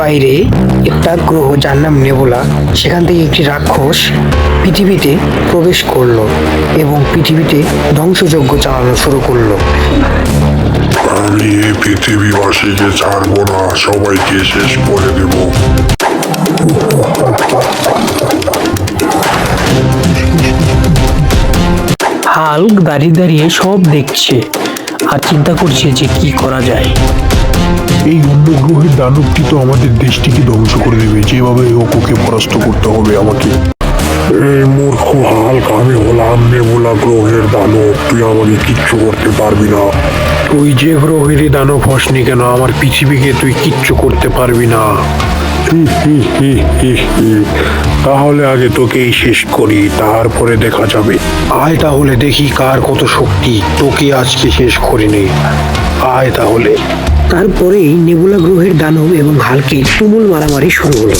বাইরে একটা গ্রহ যার নাম নেবুলা। সেখান থেকে একটি রাক্ষস পৃথিবীতে প্রবেশ করল এবং পৃথিবীতে ধ্বংসযজ্ঞ চালানো শুরু করল। আমি এই পৃথিবীবাসীকে ছাড়বো না সবাইকে শেষ করে দেব। হাল্ক দাঁড়িয়ে দাঁড়িয়ে সব দেখছে আর চিন্তা করছে যে কি করা যায়। এই অন্য গ্রহের দানবটি তো আমাদের দেশটিকে ধ্বংস করে দেবে। যেভাবে হোক ওকে পরাস্ত করতে হবে আমাকে। এই মূর্খ হালক আমি হলাম নেবুলা গ্রহের দানব। তুই আমাকে কিচ্ছু করতে পারবি না। তুই যে গ্রহেরই দানব হসনি কেন আমার পৃথিবীকে তুই কিচ্ছু করতে পারবি না। তাহলে আগে তোকেই শেষ করি তারপরে দেখা যাবে। আয় তাহলে দেখি কার কত শক্তি তোকে আজকে শেষ করিনি। আয় তাহলে। তারপরেই নেবুলা গ্রহের দানব এবং হালকের তুমুল মারামারি শুরু হলো।